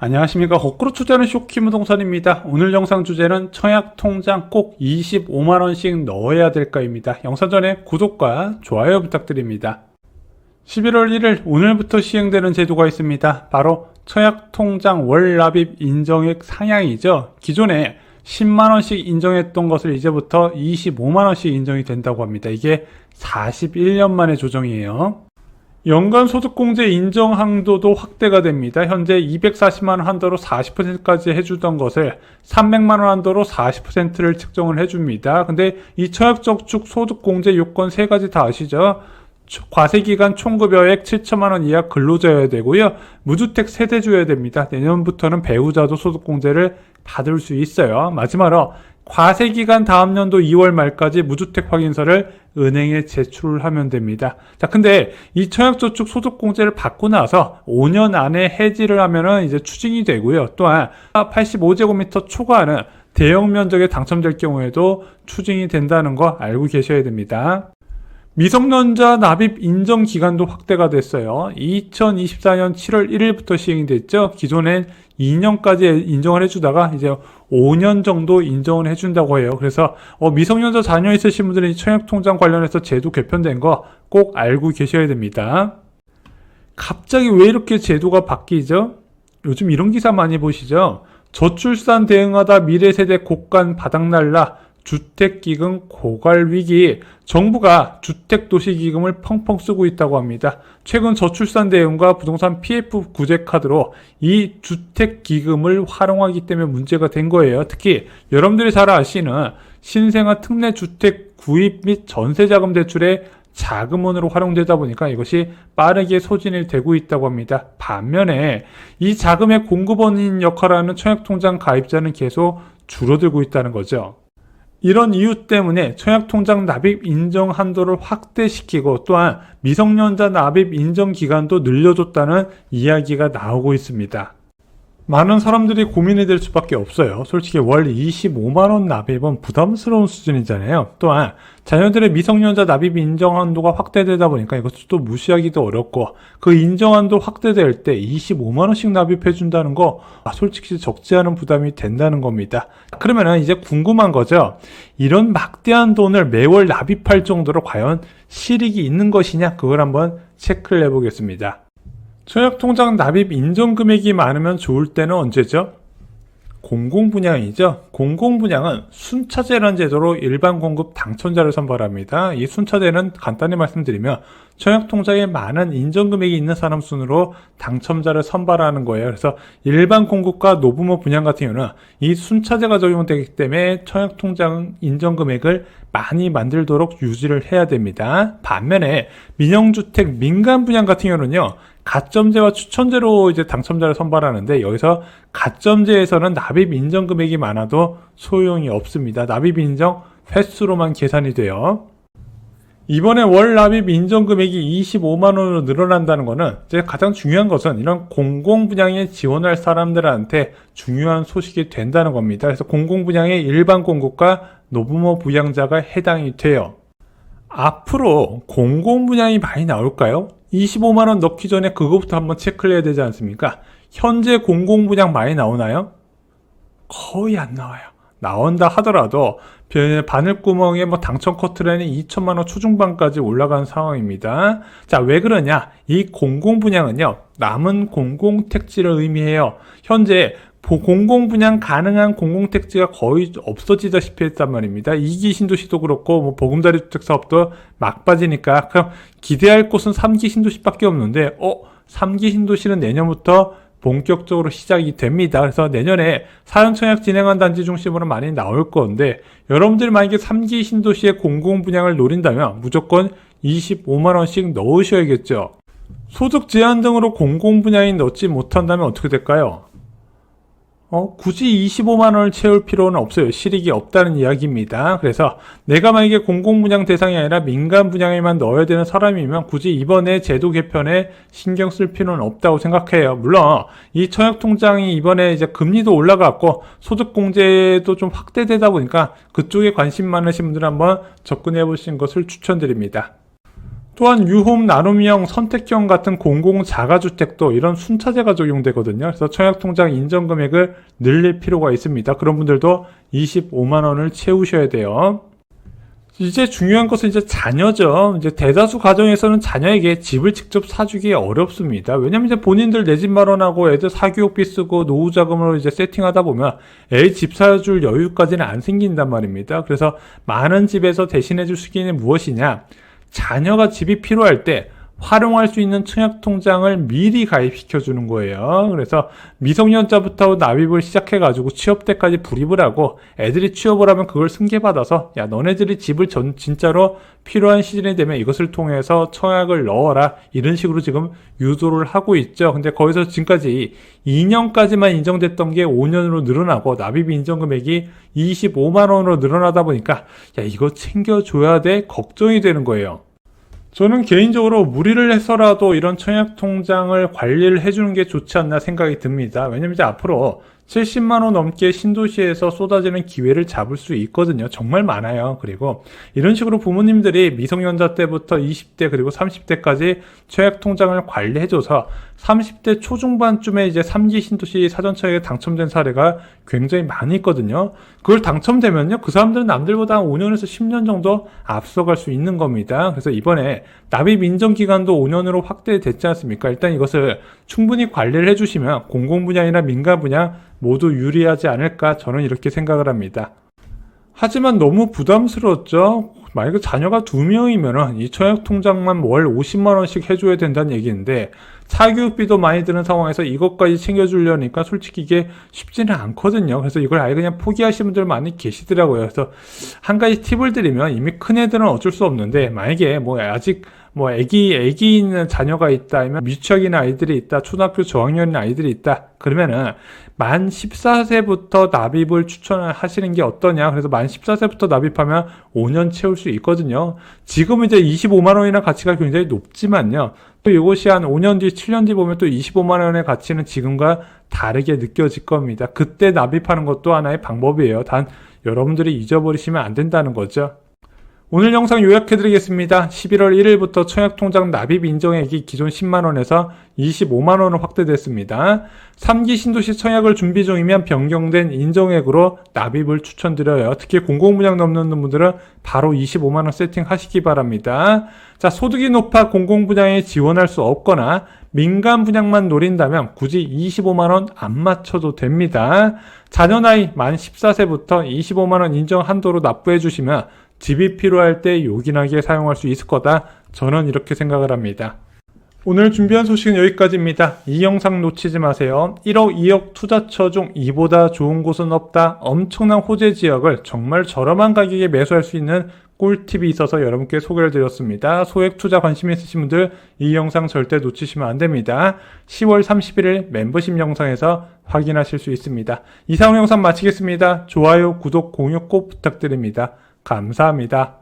안녕하십니까. 거꾸로 투자는 쇼키무동산입니다. 오늘 영상 주제는 청약 통장 꼭 25만원씩 넣어야 될까입니다. 영상 전에 구독과 좋아요 부탁드립니다. 11월 1일 오늘부터 시행되는 제도가 있습니다. 바로 청약 통장 월 납입 인정액 상향이죠. 기존에 10만원씩 인정했던 것을 이제부터 25만원씩 인정이 된다고 합니다 이게 41년 만의 조정이에요 연간 소득공제 인정 한도도 확대가 됩니다. 현재 240만 원 한도로 40%까지 해주던 것을 300만 원 한도로 40%를 측정을 해줍니다. 근데 이 청약저축 소득공제 요건 세 가지 다 아시죠? 과세기간 총급여액 7천만 원 이하 근로자여야 되고요. 무주택 세대주여야 됩니다. 내년부터는 배우자도 소득공제를 받을 수 있어요. 마지막으로 과세기간 다음 연도 2월 말까지 무주택 확인서를 은행에 제출하면 됩니다. 자, 근데 이 청약저축 소득공제를 받고 나서 5년 안에 해지를 하면은 이제 추징이 되고요. 또한 85제곱미터 초과하는 대형 면적에 당첨될 경우에도 추징이 된다는 거 알고 계셔야 됩니다. 미성년자 납입 인정 기간도 확대가 됐어요. 2024년 7월 1일부터 시행이 됐죠. 기존엔 2년까지 인정을 해주다가 이제 5년 정도 인정을 해준다고 해요. 그래서 어, 미성년자 자녀 있으신 분들은 이 청약통장 관련해서 제도 개편된 거 꼭 알고 계셔야 됩니다. 갑자기 왜 이렇게 제도가 바뀌죠? 요즘 이런 기사 많이 보시죠? 저출산 대응하다 미래 세대 곡간 바닥날라 주택기금 고갈 위기 정부가 주택도시기금을 펑펑 쓰고 있다고 합니다. 최근 저출산 대응과 부동산 PF 구제 카드로 이 주택기금을 활용하기 때문에 문제가 된 거예요. 특히 여러분들이 잘 아시는 신생아 특례 주택 구입 및 전세자금 대출에 자금원으로 활용되다 보니까 이것이 빠르게 소진이 되고 있다고 합니다. 반면에 이 자금의 공급원인 역할을 하는 청약통장 가입자는 계속 줄어들고 있다는 거죠. 이런 이유 때문에 청약통장 납입 인정 한도를 확대시키고 또한 미성년자 납입 인정 기간도 늘려줬다는 이야기가 나오고 있습니다. 많은 사람들이 고민이 될 수밖에 없어요. 솔직히 월 25만원 납입은 부담스러운 수준이잖아요. 또한 자녀들의 미성년자 납입 인정 한도가 확대되다 보니까 이것도 또 무시하기도 어렵고 그 인정 한도 확대될 때 25만원씩 납입해준다는 거 아, 솔직히 적지 않은 부담이 된다는 겁니다. 그러면 이제 궁금한 거죠. 이런 막대한 돈을 매월 납입할 정도로 과연 실익이 있는 것이냐 그걸 한번 체크를 해보겠습니다. 청약통장 납입 인정 금액이 많으면 좋을 때는 언제죠? 공공분양이죠. 공공분양은 순차제라는 제도로 일반 공급 당첨자를 선발합니다. 이 순차제는 간단히 말씀드리면 청약 통장에 많은 인정 금액이 있는 사람 순으로 당첨자를 선발하는 거예요. 그래서 일반 공급과 노부모 분양 같은 경우는 이 순차제가 적용되기 때문에 청약 통장 인정 금액을 많이 만들도록 유지를 해야 됩니다. 반면에 민영주택 민간 분양 같은 경우는요. 가점제와 추천제로 이제 당첨자를 선발하는데 여기서 가점제에서는 납입 인정 금액이 많아도 소용이 없습니다. 납입 인정 횟수로만 계산이 돼요. 이번에 월 납입 인정 금액이 25만 원으로 늘어난다는 것은 이제 가장 중요한 것은 이런 공공 분양에 지원할 사람들한테 중요한 소식이 된다는 겁니다. 그래서 공공 분양의 일반 공급과 노부모 부양자가 해당이 돼요. 앞으로 공공 분양이 많이 나올까요? 25만 원 넣기 전에 그거부터 한번 체크를 해야 되지 않습니까? 현재 공공 분양 많이 나오나요? 거의 안 나와요. 나온다 하더라도 바늘구멍에 뭐 당첨 커트라인이 2천만 원 초중반까지 올라간 상황입니다. 자, 왜 그러냐? 이 공공 분양은요. 남은 공공 택지를 의미해요. 현재 공공 분양 가능한 공공 택지가 거의 없어지다시피 했단 말입니다. 이기 신도시도 그렇고 뭐 보금자리 주택 사업도 막빠지니까 그럼 기대할 곳은 3기 신도시밖에 없는데 어 3기 신도시는 내년부터 본격적으로 시작이 됩니다. 그래서 내년에 사연 청약 진행한 단지 중심으로 많이 나올 건데 여러분들 만약에 3기 신도시의 공공 분양을 노린다면 무조건 25만 원씩 넣으셔야겠죠. 소득 제한 등으로 공공 분양이 넣지 못한다면 어떻게 될까요? 어, 굳이 25만 원을 채울 필요는 없어요. 실익이 없다는 이야기입니다. 그래서 내가 만약에 공공 분양 대상이 아니라 민간 분양에만 넣어야 되는 사람이면 굳이 이번에 제도 개편에 신경 쓸 필요는 없다고 생각해요. 물론 이 청약 통장이 이번에 이제 금리도 올라갔고 소득 공제도 좀 확대되다 보니까 그쪽에 관심 많으신 분들은 한번 접근해 보시는 것을 추천드립니다. 또한 유홈 나눔형 선택형 같은 공공 자가주택도 이런 순차제가 적용되거든요. 그래서 청약통장 인정 금액을 늘릴 필요가 있습니다. 그런 분들도 25만 원을 채우셔야 돼요. 이제 중요한 것은 이제 자녀죠. 이제 대다수 가정에서는 자녀에게 집을 직접 사주기 어렵습니다. 왜냐면 이제 본인들 내 집 마련하고 애들 사교육비 쓰고 노후 자금으로 이제 세팅하다 보면 애 집 사줄 여유까지는 안 생긴단 말입니다. 그래서 많은 집에서 대신해 줄 수 있는 무엇이냐? 자녀가 집이 필요할 때 활용할 수 있는 청약 통장을 미리 가입시켜 주는 거예요. 그래서 미성년자부터 납입을 시작해 가지고 취업 때까지 불입을 하고 애들이 취업을 하면 그걸 승계받아서 야 너네들이 집을 전 진짜로 필요한 시즌이 되면 이것을 통해서 청약을 넣어라 이런 식으로 지금 유도를 하고 있죠. 근데 거기서 지금까지 2년까지만 인정됐던 게 5년으로 늘어나고 납입 인정 금액이 25만 원으로 늘어나다 보니까 야 이거 챙겨줘야 돼 걱정이 되는 거예요. 저는 개인적으로 무리를 해서라도 이런 청약 통장을 관리를 해주는 게 좋지 않나 생각이 듭니다. 왜냐면 이제 앞으로 70만 원 넘게 신도시에서 쏟아지는 기회를 잡을 수 있거든요. 정말 많아요. 그리고 이런 식으로 부모님들이 미성년자 때부터 20대 그리고 30대까지 청약 통장을 관리해줘서 30대 초중반쯤에 이제 3기 신도시 사전청약에 당첨된 사례가 굉장히 많이 있거든요. 그걸 당첨되면요. 그 사람들은 남들보다 한 5년에서 10년 정도 앞서갈 수 있는 겁니다. 그래서 이번에 납입 인정 기간도 5년으로 확대됐지 않습니까? 일단 이것을 충분히 관리를 해주시면 공공 분야이나 민간 분야 모두 유리하지 않을까 저는 이렇게 생각을 합니다. 하지만 너무 부담스러웠죠. 만약에 자녀가 두 명이면은 이 청약 통장만 월 50만 원씩 해줘야 된다는 얘기인데 사교육비도 많이 드는 상황에서 이것까지 챙겨주려니까 솔직히 이게 쉽지는 않거든요. 그래서 이걸 아예 그냥 포기하시는 분들 많이 계시더라고요. 그래서 한 가지 팁을 드리면 이미 큰 애들은 어쩔 수 없는데 만약에 뭐 아직 뭐 애기 애기 있는 자녀가 있다 아니면 미취학인 아이들이 있다 초등학교 저학년인 아이들이 있다. 그러면은 만 14세부터 납입을 추천을 하시는 게 어떠냐? 그래서 만 14세부터 납입하면 5년 채울 수 있거든요. 지금 이제 25만 원이나 가치가 굉장히 높지만요. 또 이것이 한 5년 뒤 7년 뒤 보면 또 25만 원의 가치는 지금과 다르게 느껴질 겁니다. 그때 납입하는 것도 하나의 방법이에요. 단 여러분들이 잊어버리시면 안 된다는 거죠 오늘 영상 요약해드리겠습니다. 11월 1일부터 청약통장 납입 인정액이 기존 10만원에서 25만원으로 확대됐습니다. 3기 신도시 청약을 준비 중이면 변경된 인정액으로 납입을 추천드려요. 특히 공공분양 넘는 분들은 바로 25만원 세팅하시기 바랍니다. 자, 소득이 높아 공공분양에 지원할 수 없거나 민간 분양만 노린다면 굳이 25만원 안 맞춰도 됩니다. 자녀 나이 만 14세부터 25만원 인정 한도로 납부해 주시면 집이 필요할 때 요긴하게 사용할 수 있을 거다. 저는 이렇게 생각을 합니다. 오늘 준비한 소식은 여기까지입니다. 이 영상 놓치지 마세요. 1억, 2억 투자처 중 이보다 좋은 곳은 없다. 엄청난 호재 지역을 정말 저렴한 가격에 매수할 수 있는 꿀팁이 있어서 여러분께 소개를 드렸습니다. 소액 투자 관심 있으신 분들 이 영상 절대 놓치시면 안 됩니다. 10월 31일 멤버십 영상에서 확인하실 수 있습니다. 이상 영상 마치겠습니다. 좋아요, 구독, 공유 꼭 부탁드립니다. 감사합니다.